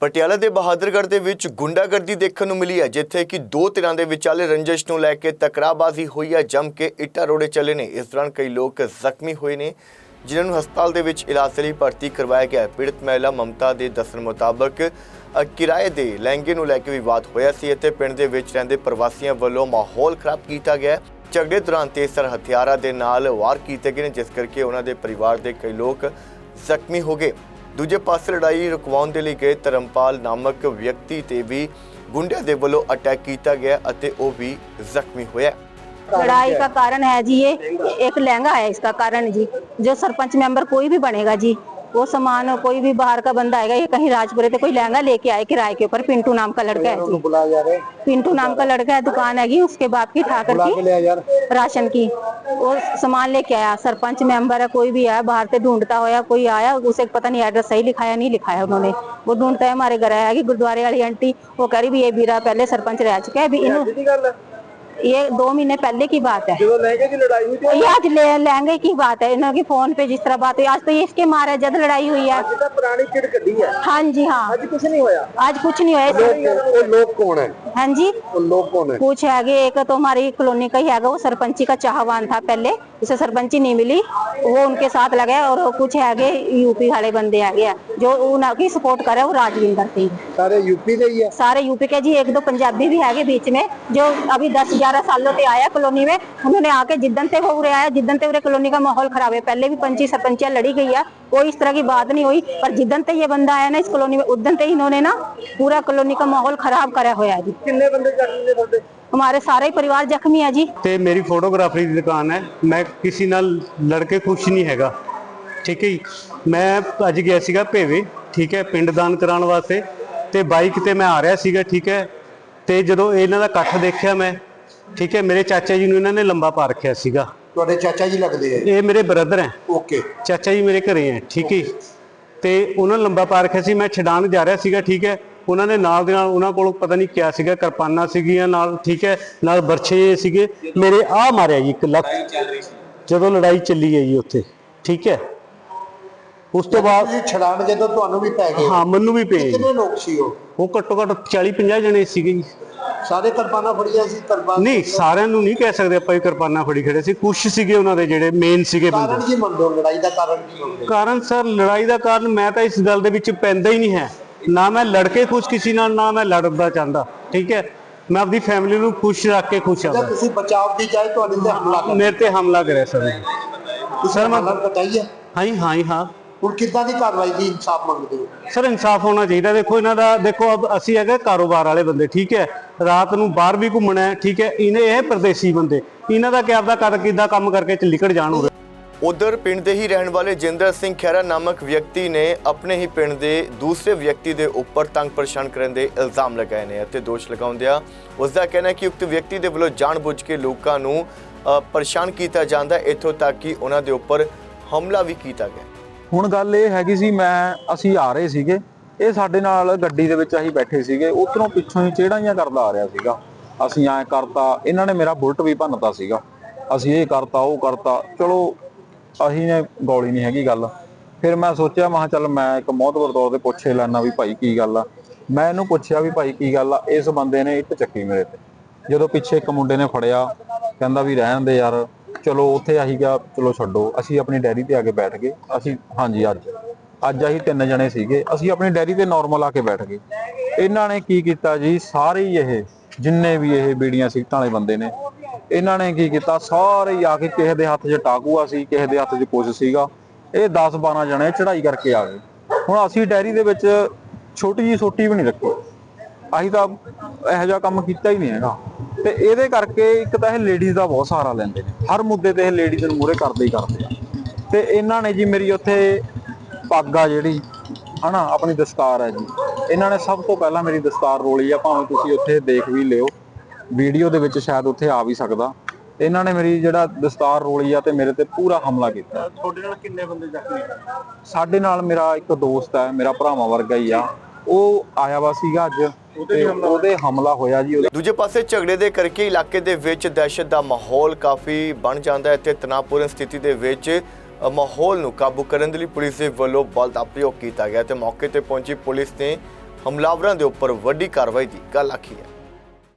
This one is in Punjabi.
ਪਟਿਆਲਾ ਦੇ ਬਹਾਦਰਗੜ੍ਹ ਦੇ ਵਿੱਚ ਗੁੰਡਾਗਰਦੀ ਦੇਖਣ ਨੂੰ ਮਿਲੀ ਹੈ, ਜਿੱਥੇ ਕਿ ਦੋ ਧਿਰਾਂ ਦੇ ਵਿਚਾਲੇ ਰੰਜਸ਼ ਨੂੰ ਲੈ ਕੇ ਤਕਰਾਬਾਜ਼ੀ ਹੋਈ ਹੈ, ਜੰਮ ਕੇ ਇੱਟਾਂ ਰੋੜੇ ਚੱਲੇ ਨੇ। ਇਸ ਦੌਰਾਨ ਕਈ ਲੋਕ ਜ਼ਖਮੀ ਹੋਏ ਨੇ, ਜਿਨ੍ਹਾਂ ਨੂੰ ਹਸਪਤਾਲ ਦੇ ਵਿੱਚ ਇਲਾਜ ਲਈ ਭਰਤੀ ਕਰਵਾਇਆ ਗਿਆ ਪੀੜਤ ਮਹਿਲਾ ਮਮਤਾ ਦੇ ਦੱਸਣ ਮੁਤਾਬਕ ਕਿਰਾਏ ਦੇ ਲਹਿੰਗੇ ਨੂੰ ਲੈ ਕੇ ਵਿਵਾਦ ਹੋਇਆ ਸੀ। ਅਤੇ ਪਿੰਡ ਦੇ ਵਿੱਚ ਰਹਿੰਦੇ ਪ੍ਰਵਾਸੀਆਂ ਵੱਲੋਂ ਮਾਹੌਲ ਖਰਾਬ ਕੀਤਾ ਗਿਆ ਝਗੜੇ ਦੌਰਾਨ ਤੇਜ਼ਤਰ ਹਥਿਆਰਾਂ ਦੇ ਨਾਲ ਵਾਰ ਕੀਤੇ ਗਏ ਨੇ, ਜਿਸ ਕਰਕੇ ਉਹਨਾਂ ਦੇ ਪਰਿਵਾਰ ਦੇ ਕਈ ਲੋਕ ਜ਼ਖਮੀ ਹੋ ਗਏ। ਦੂਜੇ ਪਾਸੇ ਲੜਾਈ ਰੁਕਵਾਉਣ ਦੇ ਲਈ ਗਏ ਧਰਮਪਾਲ ਨਾਮਕ ਵਿਅਕਤੀ ਤੇ ਵੀ ਗੁੰਡਿਆਂ ਦੇ ਵੱਲੋਂ ਅਟੈਕ ਕੀਤਾ ਗਿਆ ਅਤੇ ਉਹ ਵੀ ਜ਼ਖਮੀ ਹੋਇਆ लड़ाई का कारण है जी ये एक लहंगा है इसका कारण जी जो सरपंच मेंबर कोई भी बनेगा जी वो सामान कोई भी बाहर का बंदा आएगा ये कहीं राजपुरे से कोई लहंगा लेके आए किराए के ऊपर पिंटू नाम का लड़का है। पिंटू नाम का लड़का है दुकान है उसके बाप की ठाकर की राशन की। वो सामान लेके आया सरपंच मेंबर है कोई भी आया बाहर से ढूंढता होया कोई आया उसे पता नहीं एड्रेस सही लिखाया नहीं लिखाया उन्होंने। वो ढूंढता है हमारे घर आया गुरुद्वारे वाली आंटी वो कह रही भी ये बीरा पहले सरपंच रह चुका है। ये दो महीने पहले की बात है। लहंगे की ये आज लहंगे की बात है इन्होंने फ़ोन पे जिस तरह बात हुई। आज तो ये इसके मारे जद लड़ाई हुई है। हाँ। जी हाँ। आज कुछ नहीं हुआ आज कुछ नहीं हुआ लोग कौन है? हाँ जी। लोग कौन है? कुछ है एक तो हमारी कॉलोनी का ही है वो सरपंची का चाहवान था पहले उसे सरपंची नहीं मिली। वो उनके साथ लगे और कुछ है यूपी वाले बंदे है। जो उनकी सपोर्ट करे वो राजविंदर सिंह यूपी ही है। सारे यूपी के जी एक दो पंजाबी भी है बीच में जो अभी दस ग्यारह सालों से आया कॉलोनी में उन्होंने आके जिद्दन से वो उरे आया जिद्दन से उरे कॉलोनी का माहौल खराब है पहले भी पंची सरपंचियां लड़ी गई है कोई इस तरह की बात नहीं हुई पर जिद्दन से ये बंदा आया ना इस कॉलोनी में उदन से इन्होंने ना पूरा कॉलोनी का माहौल खराब करा हुआ है जी ਕਿੰਨੇ ਬੰਦੇ ਜ਼ਖਮੀ ਨੇ ਤੁਹਾਡੇ हमारे सारे ही परिवार जख्मी है जी ਤੇ ਮੇਰੀ ਫੋਟੋਗ੍ਰਾਫਰੀ ਦੀ ਦੁਕਾਨ ਹੈ ਮੈਂ ਕਿਸੇ ਨਾਲ ਲੜ ਕੇ ਖੁਸ਼ ਨਹੀਂ ਹੈਗਾ ਠੀਕ ਹੈ ਜੀ ਮੈਂ ਅੱਜ ਗਿਆ ਸੀਗਾ ਭੇਵੇ ਠੀਕ ਹੈ ਪਿੰਡ ਦਾਨ ਕਰਾਉਣ ਵਾਸਤੇ ਤੇ ਬਾਈਕ ਤੇ ਮੈਂ ਆ ਰਿਹਾ ਸੀਗਾ ਠੀਕ ਹੈ ਤੇ ਜਦੋਂ ਇਹਨਾਂ ਦਾ ਇਕੱਠ ਦੇਖਿਆ ਮੈਂ ਠੀਕ ਹੈ ਮੇਰੇ ਚਾਚਾ ਜੀ ਨੂੰ ਇਹਨਾਂ ਨੇ ਲੰਬਾ ਪਾ ਰੱਖਿਆ ਸੀਗਾ। ਤੁਹਾਡੇ ਚਾਚਾ ਜੀ ਲੱਗਦੇ ਹੈ ਇਹ ਮੇਰੇ ਬ੍ਰਦਰ ਹੈ। ਓਕੇ। ਚਾਚਾ ਜੀ ਮੇਰੇ ਘਰੇ ਹੈ ਠੀਕ ਹੈ। ਤੇ ਉਹਨਾਂ ਨੇ ਲੰਬਾ ਪਾ ਰੱਖਿਆ ਸੀ ਮੈਂ ਛਡਾਣ ਜਾ ਰਿਹਾ ਸੀਗਾ ਠੀਕ ਹੈ। ਉਹਨਾਂ ਨੇ ਨਾਲ ਦੇ ਨਾਲ ਉਹਨਾਂ ਕੋਲ ਪਤਾ ਨਹੀਂ ਕਿਆ ਸੀਗਾ ਕਿਰਪਾਨਾਂ ਸੀਗੀਆਂ ਨਾਲ ਠੀਕ ਹੈ। ਨਾਲ ਬਰਛੇ ਸੀਗੇ। ਮੇਰੇ ਆ ਮਾਰਿਆ ਜੀ ਇੱਕ ਲੱਤ। ਜਦੋਂ ਲੜਾਈ ਚੱਲੀ ਹੈ ਜੀ ਉੱਥੇ ਠੀਕ ਹੈ। ਉਸ ਤੋਂ ਬਾਅਦ ਤੁਸੀਂ ਛੜਾਣ ਜਦੋਂ ਤੁਹਾਨੂੰ ਵੀ ਪੈ ਗਏ। ਹਾਂ ਮੈਨੂੰ ਵੀ ਪਏ। ਕਿੰਨੇ ਲੋਕ ਸੀ ਉਹ? ਉਹ ਘੱਟੋ ਘੱਟ 40 50 ਜਣੇ ਸੀਗੇ ਜੀ। ਸਾਰੇ ਕਿਰਪਾਨਾਂ ਫੜੀਆਂ ਸੀ? ਕਿਰਪਾਨ ਨਹੀਂ ਸਾਰਿਆਂ ਨੂੰ ਨਹੀਂ ਕਹਿ ਸਕਦੇ ਆਪਾਂ ਵੀ ਕਿਰਪਾਨਾਂ ਫੜੀ ਖੜੇ ਸੀ। ਕੁਝ ਸੀਗੇ ਉਹਨਾਂ ਦੇ ਜਿਹੜੇ ਮੇਨ ਸੀਗੇ ਬੰਦੇ। ਕਾਰਨ ਕੀ ਮੰਨਦੇ ਹੋ? ਲੜਾਈ ਦਾ ਕਾਰਨ ਕੀ ਮੰਨਦੇ ਹੋ? ਕਾਰਨ ਸਰ ਲੜਾਈ ਦਾ ਕਾਰਨ ਮੈਂ ਤਾਂ ਇਸ ਗੱਲ ਦੇ ਵਿੱਚ ਪੈਂਦਾ ਹੀ ਨਹੀਂ ਹੈ। ਨਾ ਮੈਂ ਲੜ ਕੇ ਖੁਸ਼ ਕਿਸੇ ਨਾਲ ਨਾ ਮੈਂ ਲੜਦਾ ਚਾਹੁੰਦਾ। ਠੀਕ ਹੈ? ਮੈਂ ਆਪਣੀ ਫੈਮਿਲੀ ਨੂੰ ਖੁਸ਼ ਰੱਖ ਕੇ ਖੁਸ਼ ਹਾਂ। ਤੁਸੀਂ ਬਚਾਅ ਦੀ ਜਾਏ ਤੁਹਾਡੇ ਤੇ ਹਮਲਾ ਮੇਰੇ ਤੇ ਹਮਲਾ ਕਰਿਆ ਸਰ। ਸਰ ਮੈਂ ਬਤਾਈਏ ਹਾਂ ਹਾਂ ਹਾਂ। ਹੁਣ ਕਿੱਦਾਂ ਦੀ ਕਾਰਵਾਈ ਦੀ ਇਨਸਾਫ ਮੰਗਦੇ ਹੋ? ਸਰ ਇਨਸਾਫ ਹੋਣਾ ਚਾਹੀਦਾ। ਦੇਖੋ ਇਹਨਾਂ ਦਾ ਦੇਖੋ ਅਬ ਅਸੀਂ ਹੈਗੇ ਕਾਰੋਬਾਰ ਵਾਲੇ ਬੰਦੇ ਠੀਕ ਹੈ? ਰਾਤ ਨੂੰ ਬਾਹਰ ਵੀ ਘੁੰਮਣਾ ਹੈ ਠੀਕ ਹੈ? ਇਹਨੇ ਇਹ ਪਰਦੇਸੀ ਬੰਦੇ। ਇਹਨਾਂ ਦਾ ਕਿ ਆਪਦਾ ਕਰ ਕਿੱਦਾਂ ਕੰਮ ਕਰਕੇ ਚ ਨਿਕਲ ਜਾਣ ਉਰੇ? ਉਧਰ ਪਿੰਡ ਦੇ ਹੀ ਰਹਿਣ ਵਾਲੇ ਜਿੰਦਰ ਸਿੰਘ ਖਹਿਰਾ ਨਾਮਕ ਵਿਅਕਤੀ ਨੇ ਆਪਣੇ ਹੀ ਪਿੰਡ ਦੇ ਦੂਸਰੇ ਵਿਅਕਤੀ ਦੇ ਉੱਪਰ ਤੰਗ ਪਰੇਸ਼ਾਨ ਕਰਨ ਦੇ ਇਲਜ਼ਾਮ ਲਗਾਏ ਨੇ ਅਤੇ ਦੋਸ਼ ਲਗਾਉਂਦਿਆਂ ਉਸ ਦਾ ਕਹਿਣਾ ਹੈ ਕਿ ਉਕਤ ਵਿਅਕਤੀ ਦੇ ਵੱਲੋਂ ਜਾਣਬੁੱਝ ਕੇ ਲੋਕਾਂ ਨੂੰ ਪਰੇਸ਼ਾਨ ਕੀਤਾ ਜਾਂਦਾ ਹੈ। ਇੱਥੋਂ ਤੱਕ ਕਿ ਉਹਨਾਂ ਦੇ ਉੱਪਰ ਹਮਲਾ ਵੀ ਕੀਤਾ ਗਿਆ ਹੁਣ ਗੱਲ ਇਹ ਹੈਗੀ ਸੀ, ਮੈਂ, ਅਸੀਂ ਆ ਰਹੇ ਸੀਗੇ। ਇਹ ਸਾਡੇ ਨਾਲ ਗੱਡੀ ਦੇ ਵਿੱਚ ਅਸੀਂ ਬੈਠੇ ਸੀਗੇ। ਉਧਰੋਂ ਪਿੱਛੋਂ ਹੀ ਚਿਹੜਾਈਆਂ ਕਰਦਾ ਆ ਰਿਹਾ ਸੀਗਾ। ਅਸੀਂ ਐਂ ਕਰਤਾ, ਇਹਨਾਂ ਨੇ ਮੇਰਾ ਬੁਲਟ ਵੀ ਭੰਨਤਾ ਸੀਗਾ। ਅਸੀਂ ਇਹ ਕਰਤਾ, ਉਹ ਕਰਤਾ। ਚਲੋ, ਅਸੀਂ ਨੇ ਗੋਲੀ ਨਹੀਂ ਹੈਗੀ ਗੱਲ। ਫਿਰ ਮੈਂ ਸੋਚਿਆ, ਮੈਂ ਕਿਹਾ ਚੱਲ ਮੈਂ ਇੱਕ ਮੋਹਤਵਰ ਤੌਰ ਤੇ ਪੁੱਛੇ ਲੈਣਾ ਵੀ ਭਾਈ ਕੀ ਗੱਲ ਆ। ਮੈਂ ਇਹਨੂੰ ਪੁੱਛਿਆ ਵੀ ਭਾਈ ਕੀ ਗੱਲ ਆ, ਇਸ ਬੰਦੇ ਨੇ ਇੱਟ ਚੱਕੀ ਮੇਰੇ ਤੇ। ਜਦੋਂ ਪਿੱਛੇ ਇੱਕ ਮੁੰਡੇ ਨੇ ਫੜਿਆ, ਕਹਿੰਦਾ ਵੀ ਰਹਿਣ ਦੇ ਯਾਰ। ਚਲੋ ਉੱਥੇ ਅਸੀਂ ਗਿਆ, ਚਲੋ ਛੱਡੋ। ਅਸੀਂ ਆਪਣੀ ਡੈਰੀ ਤੇ ਆ ਕੇ ਬੈਠ ਗਏ। ਅਸੀਂ, ਹਾਂਜੀ, ਅੱਜ। ਅੱਜ ਅਸੀਂ ਤਿੰਨ ਜਣੇ ਸੀਗੇ। ਅਸੀਂ ਆਪਣੀ ਡੈਰੀ ਤੇ ਨਾਰਮਲ ਆ ਕੇ ਬੈਠ ਗਏ। ਇਹਨਾਂ ਨੇ ਕੀ ਕੀਤਾ ਜੀ? ਸਾਰੇ ਹੀ ਇਹ, ਜਿੰਨੇ ਵੀ ਇਹ ਬੀੜੀਆਂ ਸੀਟਾਂ ਵਾਲੇ ਬੰਦੇ ਨੇ, ਇਹਨਾਂ ਨੇ ਕੀ ਕੀਤਾ? ਸਾਰੇ ਹੀ ਆ ਕੇ ਕਿਸੇ ਦੇ ਹੱਥ 'ਚ ਟਾਕੂਆ ਸੀ, ਕਿਸੇ ਦੇ ਹੱਥ 'ਚ ਕੁਝ ਸੀਗਾ। ਇਹ 10 12 ਜਣੇ ਚੜਾਈ ਕਰਕੇ ਆ ਗਏ। ਹੁਣ ਅਸੀਂ ਡੈਰੀ ਦੇ ਵਿੱਚ ਛੋਟੀ ਜੀ ਸੋਟੀ ਵੀ ਨਹੀਂ ਰੱਖੀ। ਅਸੀਂ ਤਾਂ ਇਹੋ ਜਿਹਾ ਕੰਮ ਕੀਤਾ ਹੀ ਨਹੀਂ ਹੈਗਾ। ਤੇ ਇਹਦੇ ਕਰਕੇ ਇੱਕ ਤਾਂ ਇਹ ਲੇਡੀਜ਼ ਦਾ ਬਹੁਤ ਸਹਾਰਾ ਲੈਂਦੇ ਨੇ। ਹਰ ਮੁੱਦੇ ਤੇ ਇਹ ਲੇਡੀਜ਼ ਨੂੰ ਮੂਹਰੇ ਕਰਦੇ ਹੀ ਕਰਦੇ ਆ। ਤੇ ਇਹਨਾਂ ਨੇ ਜੀ ਮੇਰੀ ਉੱਥੇ ਪੱਗ ਆ ਜਿਹੜੀ ਹਨਾ ਆਪਣੀ ਦਸਤਾਰ ਹੈ ਜੀ। ਇਹਨਾਂ ਨੇ ਸਭ ਤੋਂ ਪਹਿਲਾਂ ਮੇਰੀ ਦਸਤਾਰ ਰੋਲੀ ਆ ਭਾਵੇਂ ਤੁਸੀਂ ਉੱਥੇ ਦੇਖ ਵੀ ਲਿਓ। ਵੀਡੀਓ ਦੇ ਵਿੱਚ ਸ਼ਾਇਦ ਉੱਥੇ ਆ ਵੀ ਸਕਦਾ। ਇਹਨਾਂ ਨੇ ਮੇਰੀ ਜਿਹੜਾ ਦਸਤਾਰ ਰੋਲੀ ਆ ਤੇ ਮੇਰੇ ਤੇ ਪੂਰਾ ਹਮਲਾ ਕੀਤਾ। ਤੁਹਾਡੇ ਨਾਲ ਕਿੰਨੇ ਬੰਦੇ ਜ਼ਖਮੀ ਸਾਡੇ ਨਾਲ ਮੇਰਾ ਇੱਕ ਦੋਸਤ ਹੈ ਮੇਰਾ ਭਰਾਵਾਂ ਵਰਗਾ ਹੀ ਆ। ਉਹ ਆਇਆ ਵਾ ਸੀਗਾ ਅੱਜ ਤੇ ਉਹਦੇ ਹਮਲਾ ਹੋਇਆ ਜੀ। ਦੂਜੇ ਪਾਸੇ ਝਗੜੇ ਦੇ ਕਰਕੇ ਇਲਾਕੇ ਦੇ ਵਿੱਚ ਦਹਿਸ਼ਤ ਦਾ ਮਾਹੌਲ ਕਾਫੀ ਬਣ ਜਾਂਦਾ ਹੈ ਤੇ ਤਣਾਅਪੂਰਨ ਸਥਿਤੀ ਦੇ ਵਿੱਚ ਮਾਹੌਲ ਨੂੰ ਕਾਬੂ ਕਰਨ ਦੇ ਲਈ ਪੁਲਿਸ ਦੇ ਵੱਲੋਂ ਬਲ ਦਾ ਪ੍ਰਯੋਗ ਕੀਤਾ ਗਿਆ ਤੇ ਮੌਕੇ ਤੇ ਪਹੁੰਚੀ ਪੁਲਿਸ ਨੇ ਹਮਲਾਵਰਾਂ ਦੇ ਉੱਪਰ ਵੱਡੀ ਕਾਰਵਾਈ ਦੀ ਗੱਲ ਆਖੀ ਹੈ।